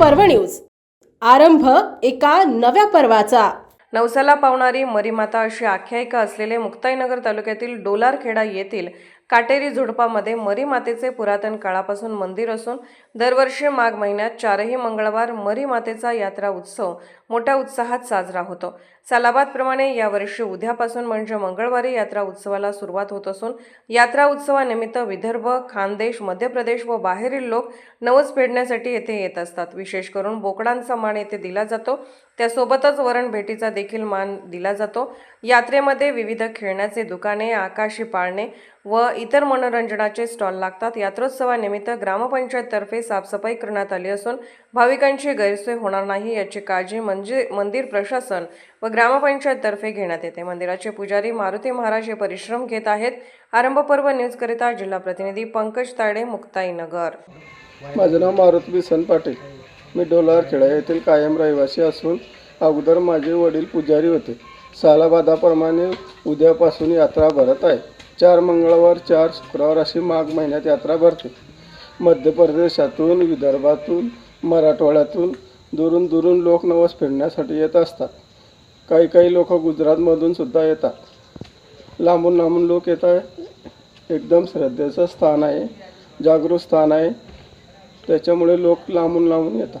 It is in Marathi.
पर्व न्यूज. आरंभ एका नव्या पर्वाचा. नवसाला पावणारी मरीमाता अशी आख्यायिका असलेले मुक्ताईनगर तालुक्यातील डोलारखेडा येथील काटेरी झुडपामध्ये मरीमातेचे पुरातन काळापासून मंदिर असून दरवर्षी माघ महिन्यात चारही मंगळवार मरीमातेचा यात्रा उत्सव मोठ्या उत्साहात साजरा होतो. सालाबादप्रमाणे यावर्षी उद्यापासून म्हणजे मंगळवारी यात्रा उत्सवाला सुरुवात होत असून यात्रा उत्सवानिमित्त विदर्भ खानदेश मध्य प्रदेश व बाहेरील लोक नवस फेडण्यासाठी येथे येत असतात. विशेष करून बोकडांचा मान येथे दिला जातो. त्यासोबतच वरण भेटीचा देखील मान दिला जातो. यात्रेमध्ये विविध खेळण्याचे दुकाने आकाशी पाळणे व इतर मनोरंजनाचे स्टॉल लागतात. यात्रोत्सवानिमित्त ग्रामपंचायततर्फे साफसफाई करण्यात आली असून भाविकांची गैरसोय होणार नाही याची काळजी म्हणजे मंदिर प्रशासन व ग्रामपंचायततर्फे घेण्यात येते. मंदिराचे पुजारी मारुती महाराज हे परिश्रम घेत आहेत. आरंभ पर्व न्यूजकरिता जिल्हा प्रतिनिधी पंकज ताडे मुक्ताईनगर माझं नाव मारुती बिसन पाटील. मी डोलारखेडा येथील कायम रहिवासी असून अगोदर माझे वडील पुजारी होते. सालाबादाप्रमाणे उद्यापासून यात्रा भरत आहे. चार मंगळवार चार शुक्रवार अशी माघ महिन्यात यात्रा भरते. मध्य प्रदेशातून विदर्भातून मराठवाड्यातून दुरून दुरून लोक नवस फिरण्यासाठी येत असतात. काही काही लोक गुजरातमधून सुद्धा येतात. लांबून लांबून लोक येत आहे. एकदम श्रद्धेचं स्थान आहे. जागृत स्थान आहे. त्याच्यामुळे लोक लांबून लांबून येतात.